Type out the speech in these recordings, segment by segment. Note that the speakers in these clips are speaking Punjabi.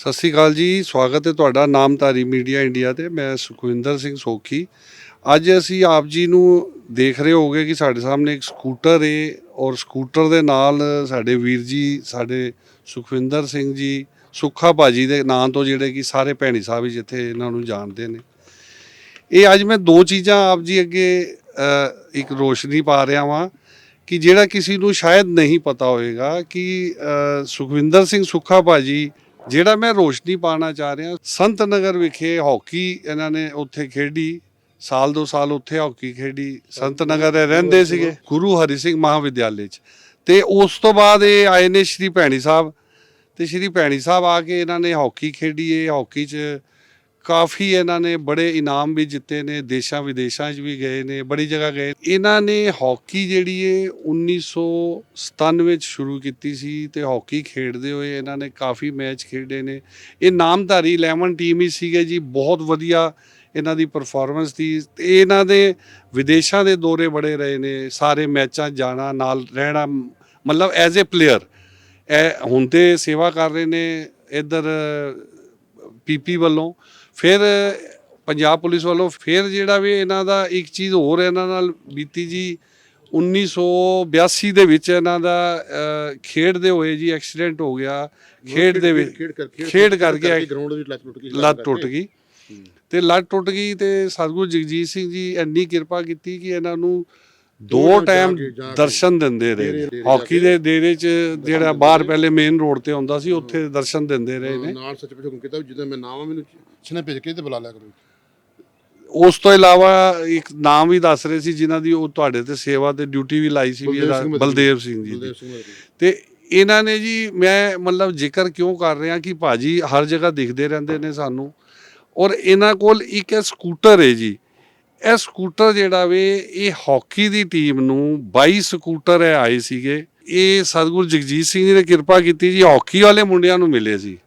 ਸਤਿ ਸ਼੍ਰੀ ਅਕਾਲ ਜੀ, ਸਵਾਗਤ ਹੈ ਤੁਹਾਡਾ ਨਾਮਧਾਰੀ ਮੀਡੀਆ ਇੰਡੀਆ ਤੇ, ਮੈਂ ਸੁਖਵਿੰਦਰ ਸਿੰਘ ਸੋਖੀ। ਅੱਜ ਅਸੀਂ ਆਪ ਜੀ ਨੂੰ ਦੇਖ ਰਹੇ ਹੋਗੇ ਕਿ ਸਾਡੇ ਸਾਹਮਣੇ ਇੱਕ ਸਕੂਟਰ ਏ ਔਰ ਸਕੂਟਰ ਦੇ ਨਾਲ ਸਾਡੇ ਵੀਰ ਜੀ, ਸਾਡੇ ਸੁਖਵਿੰਦਰ ਸਿੰਘ ਜੀ, ਸੁੱਖਾ ਭਾਜੀ ਦੇ ਨਾਂ ਤੋਂ ਜਿਹੜੇ ਕਿ ਸਾਰੇ ਭੈਣੀ ਸਾਹਿਬ ਜਿੱਥੇ ਇਹਨਾਂ ਨੂੰ ਜਾਣਦੇ ਨੇ। ਇਹ ਅੱਜ ਮੈਂ ਦੋ ਚੀਜ਼ਾਂ ਆਪ ਜੀ ਅੱਗੇ ਇੱਕ ਰੋਸ਼ਨੀ ਪਾ ਰਿਹਾ ਵਾਂ ਕਿ ਜਿਹੜਾ ਕਿਸੇ ਨੂੰ ਸ਼ਾਇਦ ਨਹੀਂ ਪਤਾ ਹੋਵੇਗਾ ਕਿ ਸੁਖਵਿੰਦਰ ਸਿੰਘ ਸੁੱਖਾ ਭਾਜੀ ਜਿਹੜਾ ਮੈਂ ਰੋਸ਼ਨੀ ਪਾਣਾ ਚਾਹ ਰਿਹਾ ਸੰਤ ਨਗਰ ਵਿਖੇ ਹਾਕੀ ਇਹਨਾਂ ਨੇ ਉੱਥੇ ਖੇਡੀ ਸਾਲ ਦੋ ਸਾਲ ਉੱਥੇ ਹਾਕੀ ਖੇਡੀ ਸੰਤ ਨਗਰ ਦੇ ਰਹਿੰਦੇ ਸੀਗੇ ਗੁਰੂ ਹਰੀ ਸਿੰਘ ਮਹਾਵਿਦਿਆਲੇ 'ਚ। ਤੇ ਉਸ ਤੋਂ ਬਾਅਦ ਇਹ ਆਏ ਨੇ ਸ਼੍ਰੀ ਭੈਣੀ ਸਾਹਿਬ। ਤੇ ਸ਼੍ਰੀ ਭੈਣੀ ਸਾਹਿਬ ਆ ਕੇ ਇਹਨਾਂ ਨੇ ਹਾਕੀ ਖੇਡੀ ਹੈ ਹਾਕੀ 'ਚ ਕਾਫੀ ਇਹਨਾਂ ਨੇ ਬੜੇ ਇਨਾਮ ਵੀ ਜਿੱਤੇ ਨੇ, ਦੇਸ਼ਾਂ ਵਿਦੇਸ਼ਾਂ 'ਚ ਵੀ ਗਏ ਨੇ, ਬੜੀ ਜਗ੍ਹਾ ਗਏ। ਇਹਨਾਂ ਨੇ ਹਾਕੀ ਜਿਹੜੀ ਏ 1997 ਵਿੱਚ ਸ਼ੁਰੂ ਕੀਤੀ ਸੀ ਤੇ ਹਾਕੀ ਖੇਡਦੇ ਹੋਏ ਇਹਨਾਂ ਨੇ ਕਾਫੀ ਮੈਚ ਖੇਡੇ ਨੇ। ਇਹ ਨਾਮਧਾਰੀ 11 ਟੀਮ ਹੀ ਸੀਗੇ ਜੀ, ਬਹੁਤ ਵਧੀਆ ਇਹਨਾਂ ਦੀ ਪਰਫਾਰਮੈਂਸ ਸੀ ਤੇ ਇਹਨਾਂ ਦੇ ਵਿਦੇਸ਼ਾਂ ਦੇ ਦੌਰੇ ਬੜੇ ਰਹੇ ਨੇ, ਸਾਰੇ ਮੈਚਾਂ ਜਾਣਾ, ਨਾਲ ਰਹਿਣਾ, ਮਤਲਬ ਐਜ਼ ਅ ਪਲੇਅਰ ਇਹ ਹੁਣ ਤੇ ਸੇਵਾ ਕਰ ਰਹੇ ਨੇ ਇੱਧਰ ਪੀਪੀ ਵੱਲੋਂ। ਫਿਰ ਪੰਜਾਬ ਪੁਲਿਸ ਵੱਲੋਂ ਫਿਰ ਜਿਹੜਾ ਵੀ ਇਹਨਾਂ ਦਾ ਇੱਕ ਚੀਜ਼ ਹੋਰ ਇਹਨਾਂ ਨਾਲ ਬੀਤੀ ਜੀ 1982 ਦੇ ਵਿੱਚ ਇਹਨਾਂ ਦਾ ਖੇਡਦੇ ਹੋਏ ਜੀ ਐਕਸੀਡੈਂਟ ਹੋ ਗਿਆ। ਖੇਡ ਦੇ ਵਿੱਚ ਖੇਡ ਕਰਕੇ ਗਰਾਊਂਡ ਵਿੱਚ ਲੱਤ ਟੁੱਟ ਗਈ ਲੱਤ ਟੁੱਟ ਗਈ। ਤੇ ਲੱਤ ਟੁੱਟ ਗਈ ਤੇ ਸਤਿਗੁਰੂ ਜਗਜੀਤ ਸਿੰਘ ਜੀ ਇੰਨੀ ਕਿਰਪਾ ਕੀਤੀ ਕਿ ਇਹਨਾਂ ਨੂੰ ਦੋ ਟਾਈਮ ਦਰਸ਼ਨ ਦਿੰਦੇ ਰਹੇ। ਹਾਕੀ ਦੇ ਡੇਰੇ 'ਚ ਜਿਹੜਾ ਬਾਹਰ ਪਹਿਲੇ ਮੇਨ ਰੋਡ ਤੇ ਹੁੰਦਾ ਸੀ ਉੱਥੇ ਦਰਸ਼ਨ ਦਿੰਦੇ ਰਹੇ ਨੇ। ਨਾਲ ਸੱਚ ਪਿਛੋਂ ਕੀਤਾ ਜਦੋਂ ਮੈਂ ਨਾਮ ਮੈਨੂੰ ਛਨੇ ਭੇਜ ਕੇ ਤੇ ਬੁਲਾ ਲਿਆ ਕਰੋ ਉਸ ਤੋਂ ਇਲਾਵਾ ਇੱਕ ਨਾਮ ਵੀ ਦੱਸ ਰਹੇ ਸੀ ਜਿਨ੍ਹਾਂ ਦੀ ਉਹ ਤੁਹਾਡੇ ਤੇ ਸੇਵਾ ਤੇ ਡਿਊਟੀ ਵੀ ਲਾਈ ਸੀ ਵੀ ਬਲਦੇਵ ਇਹਦਾ। ਬਲਦੇਵ ਸਿੰਘ ਜੀ ਦੀ। ਤੇ ਇਹਨਾਂ ਨੇ ਜੀ ਮੈਂ ਮਤਲਬ ਜ਼ਿਕਰ ਕਿਉਂ ਕਰ ਰਿਹਾ ਕਿ ਭਾਜੀ ਹਰ ਜਗ੍ਹਾ ਦਿਖਦੇ ਰਹਿੰਦੇ ਨੇ ਸਾਨੂੰ। ਔਰ ਇਹਨਾਂ ਕੋਲ ਇੱਕ ਇਹ ਸਕੂਟਰ ਹੈ ਜੀ। ਇਹ ਸਕੂਟਰ ਜਿਹੜਾ ਵੇ ਇਹ ਹਾਕੀ ਦੀ ਟੀਮ ਨੂੰ 22 ਸਕੂਟਰ ਇਹ ਆਏ ਸੀਗੇ। ਇਹ ਸਤਿਗੁਰੂ ਜਗਜੀਤ ਸਿੰਘ ਜੀ ਨੇ ਕਿਰਪਾ ਕੀਤੀ ਜੀ ਹਾਕੀ ਵਾਲੇ ਮੁੰਡਿਆਂ ਨੂੰ ਮਿਲੇ ਸੀ।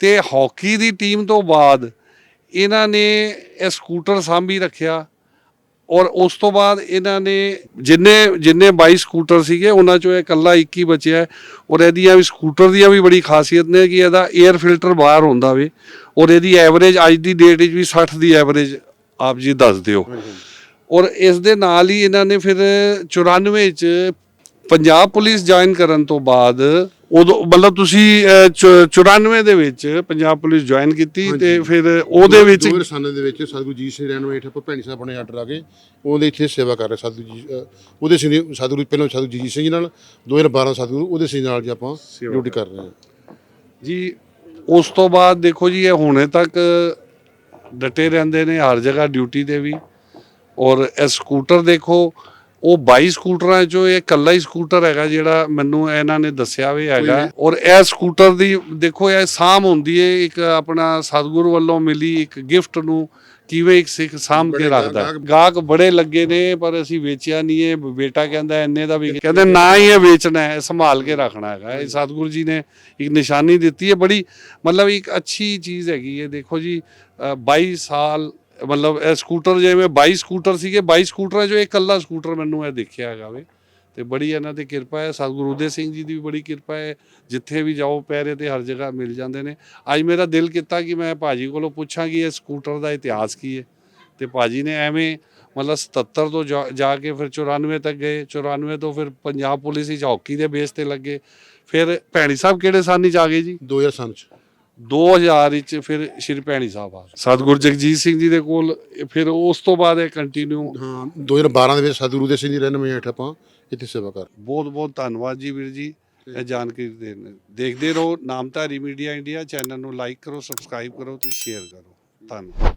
ਤੇ ਹਾਕੀ ਦੀ ਟੀਮ ਤੋਂ ਬਾਅਦ ਇਹਨਾਂ ਨੇ ਇਹ ਸਕੂਟਰ ਸਾਂਭੀ ਰੱਖਿਆ ਔਰ ਉਸ ਤੋਂ ਬਾਅਦ ਇਹਨਾਂ ਨੇ ਜਿੰਨੇ ਜਿੰਨੇ 22 ਸਕੂਟਰ ਸੀਗੇ, ਉਹਨਾਂ ਚੋਂ ਇਹ ਇਕੱਲਾ 21 ਬਚਿਆ ਔਰ ਇਹਦੀਆਂ ਵੀ ਸਕੂਟਰ ਦੀਆਂ ਵੀ ਬੜੀ ਖਾਸੀਅਤ ਨੇ ਕਿ ਇਹਦਾ 에ਅਰ ਫਿਲਟਰ ਬਾਹਰ ਹੁੰਦਾ ਵੇ ਔਰ ਇਹਦੀ ਐਵਰੇਜ ਅੱਜ ਦੀ ਡੇਟ ਵਿੱਚ ਵੀ 60 ਦੀ ਐਵਰੇਜ ਆਪ ਜੀ ਦੱਸ ਦਿਓ। ਔਰ ਇਸ ਦੇ ਨਾਲ ਹੀ ਇਹਨਾਂ ਨੇ ਫਿਰ 94 ਚ ਪੰਜਾਬ ਪੁਲਿਸ ਜੁਆਇਨ ਕਰਨ ਤੋਂ ਬਾਅਦ ਉਦੋਂ ਮਤਲਬ ਤੁਸੀਂ ਅਹ, ਚ- 94 ਦੇ ਵਿੱਚ ਪੰਜਾਬ ਪੁਲਿਸ ਜੁਆਇਨ ਕੀਤੀ ਤੇ। ਫਿਰ ਉਹਦੇ ਵਿੱਚ 2000 ਦੇ ਵਿੱਚ ਸਤਿਗੁਰੂ ਜੀ ਸਿੰਘ ਰਹਿਣ ਵੇਠ ਆਪਾਂ ਭੈਣੀ ਸਾਹਿਬ ਬਣੇ ਆਰਡਰ ਆ ਕੇ ਉਹਦੇ ਇੱਥੇ ਸੇਵਾ ਕਰ ਰਹੇ ਸਤਿਗੁਰੂ ਜੀ ਅ, ਉਹਦੇ ਸਿੰਘ ਸਤਿਗੁਰੂ ਪਹਿਲਾਂ ਸਤਿਗੁਰੂ ਜੀ ਸਿੰਘ ਜੀ ਨਾਲ 2012 ਸਤਿਗੁਰੂ ਉਹਦੇ ਸਿੰਘ ਨਾਲ ਜੀ ਆਪਾਂ ਡਿਊਟੀ ਕਰ ਰਹੇ ਹਾਂ। ਜੀ ਉਸ ਤੋਂ ਬਾਅਦ ਦੇਖੋ ਜੀ ਇਹ ਹੁਣੇ ਤੱਕ ਡਟੇ ਰਹਿੰਦੇ ਨੇ ਹਰ ਜਗ੍ਹਾ ਡਿਊਟੀ ਤੇ ਵੀ। ਔਰ ਇਹ ਸਕੂਟਰ ਦੇਖੋ ਉਹ 22 ਸਕੂਟਰਾਂ ਚੋਂ ਇਹ ਇਕੱਲਾ ਹੀ ਸਕੂਟਰ ਹੈਗਾ ਜਿਹੜਾ ਮੈਨੂੰ ਇਹਨਾਂ ਨੇ ਦੱਸਿਆ ਵੀ ਹੈਗਾ। ਔਰ ਇਹ ਸਕੂਟਰ ਦੀ ਦੇਖੋ ਇਹ ਸਾਮ ਹੁੰਦੀ ਹੈ ਇੱਕ ਆਪਣਾ ਸਤਿਗੁਰੂ ਵੱਲੋਂ ਮਿਲੀ ਇੱਕ ਗਿਫਟ ਨੂੰ ਕਿਵੇਂ ਇੱਕ ਸਿੱਖ ਸਾਂਭ ਕੇ ਰੱਖਦਾ। ਗਾਹਕ- ਬੜੇ ਲੱਗੇ ਨੇ ਪਰ ਅਸੀਂ ਵੇਚਿਆ ਨਹੀਂ ਇਹ ਬੇਟਾ ਕਹਿੰਦਾ ਇੰਨੇ ਦਾ ਵੀ ਕਹਿੰਦੇ ਨਾ ਹੀ ਇਹ ਵੇਚਣਾ ਹੈ ਸੰਭਾਲ ਕੇ ਰੱਖਣਾ ਹੈਗਾ। ਇਹ ਸਤਿਗੁਰੂ ਜੀ ਨੇ ਇੱਕ ਨਿਸ਼ਾਨੀ ਦਿੱਤੀ ਹੈ ਬੜੀ ਮਤਲਬ ਇੱਕ ਅੱਛੀ ਚੀਜ਼ ਹੈਗੀ ਹੈ ਦੇਖੋ ਜੀ ਅ, 22 ਸਾਲ ਮਤਲਬ ਇਹ ਸਕੂਟਰ ਜਿਵੇਂ 22 ਸਕੂਟਰ ਸੀਗੇ 22 ਸਕੂਟਰਾਂ ਚੋਂ ਇਹ ਇਕੱਲਾ ਸਕੂਟਰ ਮੈਨੂੰ ਇਹ ਦੇਖਿਆ ਹੈਗਾ ਵੇ। ਤੇ ਬੜੀ ਇਹਨਾਂ ਦੀ ਕਿਰਪਾ ਹੈ, ਸਤਿਗੁਰੂ ਉਦੇ ਸਿੰਘ ਜੀ ਦੀ ਵੀ ਬੜੀ ਕਿਰਪਾ ਹੈ, ਜਿੱਥੇ ਵੀ ਜਾਓ ਪੈਰੇ ਤੇ ਹਰ ਜਗ੍ਹਾ ਮਿਲ ਜਾਂਦੇ ਨੇ। ਅੱਜ ਮੇਰਾ ਦਿਲ ਕੀਤਾ ਕਿ ਮੈਂ ਭਾਜੀ ਕੋਲੋਂ ਪੁੱਛਾਂ ਕਿ ਇਹ ਸਕੂਟਰ ਦਾ ਇਤਿਹਾਸ ਕੀ ਹੈ। ਤੇ ਭਾਜੀ ਨੇ ਐਵੇਂ ਮਤਲਬ 77 ਤੋਂ ਜਾ- ਜਾ ਕੇ ਫਿਰ 94 ਤੱਕ ਗਏ 94 ਤੋਂ ਫਿਰ ਪੰਜਾਬ ਪੁਲਿਸ ਵਿੱਚ ਹਾਕੀ ਦੇ ਬੇਸ ਤੇ ਲੱਗੇ। ਫਿਰ ਭੈਣੀ ਸਾਹਿਬ ਕਿਹੜੇ ਸਾਲ ਚ ਆ ਗਏ ਜੀ? 2000 ਚ। 2000 ਵਿੱਚ ਫਿਰ ਸ਼੍ਰੀ ਭੈਣੀ ਸਾਹਿਬ ਆ ਗਏ। ਸਤਿਗੁਰੂ ਜਗਜੀਤ ਸਿੰਘ ਜੀ ਦੇ ਕੋਲ ਇਹ ਫਿਰ ਉਸ ਤੋਂ ਬਾਅਦ ਇਹ ਕੰਟੀਨਿਊ ਹਾਂ 2012 ਦੇ ਵਿੱਚ ਸਤਿਗੁਰੂ ਦੇ ਸਿੰਘ ਦੀ ਰਹਿਣ ਵੇਠ ਆਪਾਂ ਇੱਥੇ ਸੇਵਾ ਕਰ ਬਹੁਤ ਬਹੁਤ ਧੰਨਵਾਦ ਜੀ ਵੀਰ ਜੀ ਇਹ ਜਾਣਕਾਰੀ ਦੇਣ। ਦੇਖਦੇ ਰਹੋ ਨਾਮਧਾਰੀ ਮੀਡੀਆ ਇੰਡੀਆ ਚੈਨਲ ਨੂੰ ਲਾਈਕ ਕਰੋ ਸਬਸਕ੍ਰਾਈਬ ਕਰੋ ਤੇ ਸ਼ੇਅਰ ਕਰੋ। ਧੰਨਵਾਦ।